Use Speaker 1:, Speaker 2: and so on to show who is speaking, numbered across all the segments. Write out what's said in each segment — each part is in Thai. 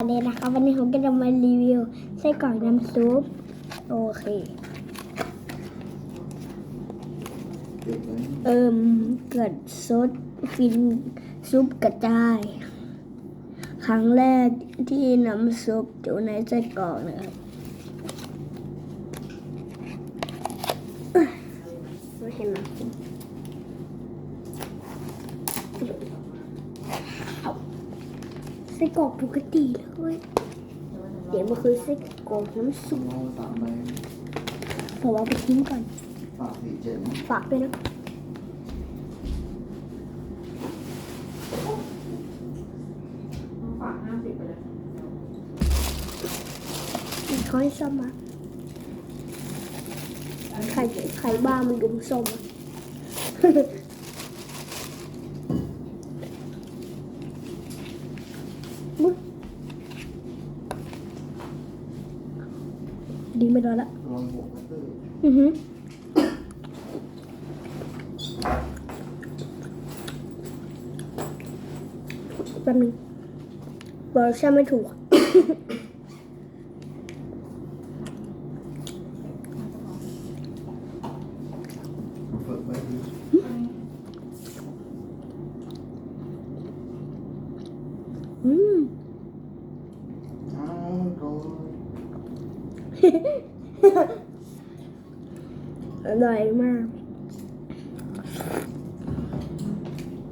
Speaker 1: เลยนะคะวันนี้ผมก็จะมารีวิวไส้กรอกน้ำซุป โอเค เอิ่มเกิดซดฟินซุปกระจาย ครั้งแรกที่น้ำซุปอยู่ในไส้กรอกนะครับไม่เห็นนะเอ ไส้กรอกปกติเลยเดี๋ยวมันคือไส้กรอกน้ำซุป
Speaker 2: เราตามไป
Speaker 1: ผมเอาไปทิ้งก่อน
Speaker 2: ฝากสีเจ็ด
Speaker 1: ฝากด้วยนะ
Speaker 3: ฝากห้าสิบไปเลย
Speaker 1: เขาให้ส้มมาไข่ไข่บ้ามันดุมส้มอะ ดีไม่รอละ
Speaker 2: ลองบวกกันเลย
Speaker 1: อือหือแป๊บนึงบอกใช่ไม่ถูก
Speaker 2: ฝึกไว้ดี
Speaker 1: อืม
Speaker 2: อ้าวโดน
Speaker 1: อร่อยมาก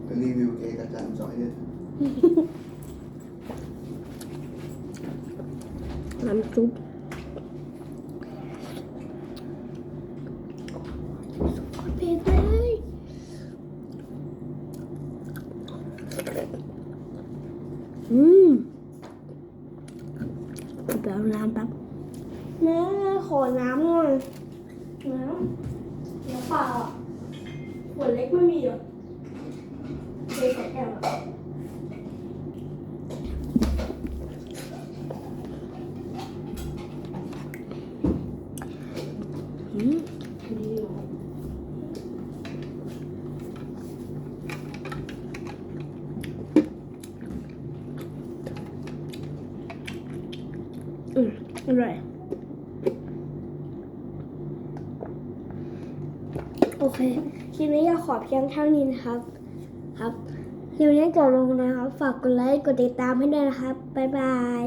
Speaker 2: ไปรีวิวเอกอาจารย์จอยเลย
Speaker 1: น้ำซุปโคตรเผ็ดเลย อืมเดี๋ยวน้ำแป๊บแม่ขอน้ำหน่อยน้ำเดี๋ยวเปล่าอะขวดเล็กไม่มีเหรอเทใส่แก้วอะอืม
Speaker 3: นี่เหร
Speaker 1: อืมอร่อยโอเคคลิปนี้ก็ขอเพียงเท่านี้นะครับ ครับคลิปนี้จบลงนะครับ ฝากกดไลค์กดติดตามให้ด้วยนะครับ บ๊ายบาย